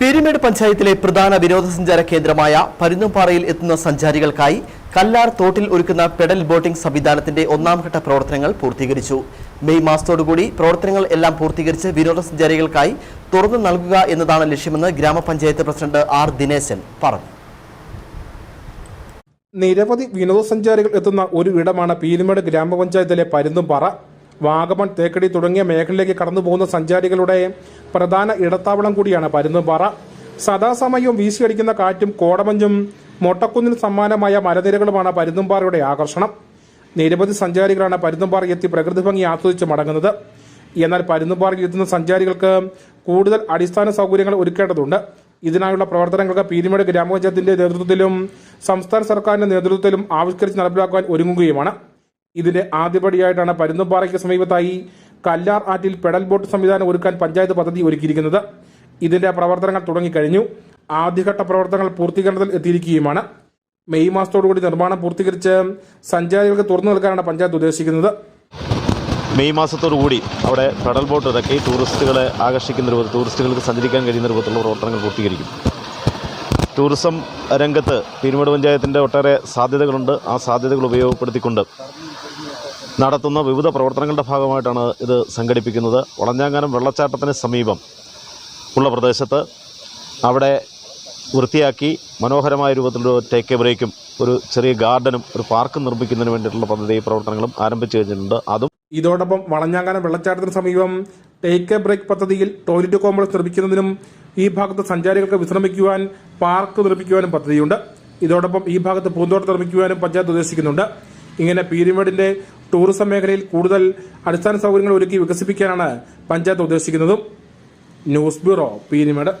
പീരുമേട് പഞ്ചായത്തിലെ പ്രധാന വിനോദസഞ്ചാര കേന്ദ്രമായ പരുന്നുംപാറയിൽ എത്തുന്ന സഞ്ചാരികൾക്കായി കല്ലാർ തോട്ടിൽ ഒരുക്കുന്ന പെഡൽ ബോട്ടിംഗ് സംവിധാനത്തിന്റെ ഒന്നാം ഘട്ട പ്രവർത്തനങ്ങൾ പൂർത്തീകരിച്ചു. മെയ് മാസത്തോടുകൂടി പ്രവർത്തനങ്ങൾ എല്ലാം പൂർത്തീകരിച്ച് വിനോദസഞ്ചാരികൾക്കായി തുറന്നു നൽകുക എന്നതാണ് ലക്ഷ്യമെന്ന് ഗ്രാമപഞ്ചായത്ത് പ്രസിഡന്റ് ആർ ദിനേശൻ പറഞ്ഞു. നിരവധി വിനോദസഞ്ചാരികൾ എത്തുന്ന ഒരു ഇടമാണ് പീരുമേട് ഗ്രാമപഞ്ചായത്തിലെ പരുന്തുംപാറ. വാഗമൺ തേക്കടി തുടങ്ങിയ മേഖലയിലേക്ക് കടന്നു പോകുന്ന സഞ്ചാരികളുടെ പ്രധാന ഇടത്താവളം കൂടിയാണ് പരുന്നുംപാറ സദാസമയവും വീശിയടിക്കുന്ന കാറ്റും കോടമഞ്ഞും മൊട്ടക്കുന്നിന് സമ്മാനമായ മലനിരകളുമാണ് പരുന്നുംപാറയുടെ ആകർഷണം. നിരവധി സഞ്ചാരികളാണ് പരുന്നുംപാറ എത്തി പ്രകൃതി ഭംഗി ആസ്വദിച്ച് മടങ്ങുന്നത്. എന്നാൽ പരുന്നുംപാറയിൽ എത്തുന്ന സഞ്ചാരികൾക്ക് കൂടുതൽ അടിസ്ഥാന സൗകര്യങ്ങൾ ഒരുക്കേണ്ടതുണ്ട്. ഇതിനായുള്ള പ്രവർത്തനങ്ങൾക്ക് പീരുമേട് ഗ്രാമപഞ്ചായത്തിന്റെ നേതൃത്വത്തിലും സംസ്ഥാന സർക്കാരിന്റെ നേതൃത്വത്തിലും ആവിഷ്കരിച്ച് നടപ്പിലാക്കാൻ ഒരുങ്ങുകയുമാണ്. ഇതിന്റെ ആദ്യപടിയായിട്ടാണ് പരുന്തുംപാറയ്ക്ക് സമീപത്തായി കല്ലാർ ആറ്റിൽ പെഡൽ ബോട്ട് സംവിധാനം ഒരുക്കാൻ പഞ്ചായത്ത് പദ്ധതി ഒരുക്കിയിരിക്കുന്നത്. ഇതിന്റെ പ്രവർത്തനങ്ങൾ തുടങ്ങിക്കഴിഞ്ഞു. ആദ്യഘട്ട പ്രവർത്തനങ്ങൾ പൂർത്തീകരണത്തിൽ എത്തിയിരിക്കുകയുമാണ്. മെയ് മാസത്തോടുകൂടി നിർമ്മാണം പൂർത്തീകരിച്ച് സഞ്ചാരികൾക്ക് തുറന്നു നൽകാനാണ് പഞ്ചായത്ത് ഉദ്ദേശിക്കുന്നത്. മെയ് മാസത്തോടുകൂടി അവിടെ പെഡൽ ബോട്ട് ഇറക്കി ടൂറിസ്റ്റുകളെ ആകർഷിക്കുന്ന രൂപത്തിൽ ടൂറിസ്റ്റുകൾക്ക് സഞ്ചരിക്കാൻ കഴിയുന്ന രൂപത്തിലുള്ള പ്രവർത്തനങ്ങൾ പൂർത്തീകരിക്കും. ടൂറിസം രംഗത്ത് പീരുമേട് പഞ്ചായത്തിന്റെ ഒട്ടേറെ സാധ്യതകളുണ്ട്. ആ സാധ്യതകൾ ഉപയോഗപ്പെടുത്തിക്കൊണ്ട് നടത്തുന്ന വിവിധ പ്രവർത്തനങ്ങളുടെ ഭാഗമായിട്ടാണ് ഇത് സംഘടിപ്പിക്കുന്നത്. വളഞ്ഞാങ്ങാനം വെള്ളച്ചാട്ടത്തിന് സമീപം ഉള്ള പ്രദേശത്ത് അവിടെ വൃത്തിയാക്കി മനോഹരമായ രൂപത്തിലൊരു ടേക്ക് ബ്രേക്കും ഒരു ചെറിയ ഗാർഡനും ഒരു പാർക്കും നിർമ്മിക്കുന്നതിന് വേണ്ടിയിട്ടുള്ള പദ്ധതി പ്രവർത്തനങ്ങളും ആരംഭിച്ചു കഴിഞ്ഞിട്ടുണ്ട്. അതും ഇതോടൊപ്പം വളഞ്ഞാങ്ങാനം വെള്ളച്ചാട്ടത്തിന് സമീപം ടേക്ക് എ ബ്രേക്ക് പദ്ധതിയിൽ ടോയ്ലറ്റ് കോംപ്ലക്സ് നിർമ്മിക്കുന്നതിനും ഈ ഭാഗത്ത് സഞ്ചാരികൾക്ക് വിശ്രമിക്കുവാൻ പാർക്ക് നിർമ്മിക്കുവാനും പദ്ധതിയുണ്ട്. ഇതോടൊപ്പം ഈ ഭാഗത്ത് പൂന്തോട്ടം നിർമ്മിക്കുവാനും പഞ്ചായത്ത് ഉദ്ദേശിക്കുന്നുണ്ട്. ഇങ്ങനെ പീരുമേടിന്റെ ടൂറിസം മേഖലയിൽ കൂടുതൽ അടിസ്ഥാന സൗകര്യങ്ങൾ ഒരുക്കി വികസിപ്പിക്കാനാണ് പഞ്ചായത്ത് ഉദ്ദേശിക്കുന്നതും. News bureau Peermade.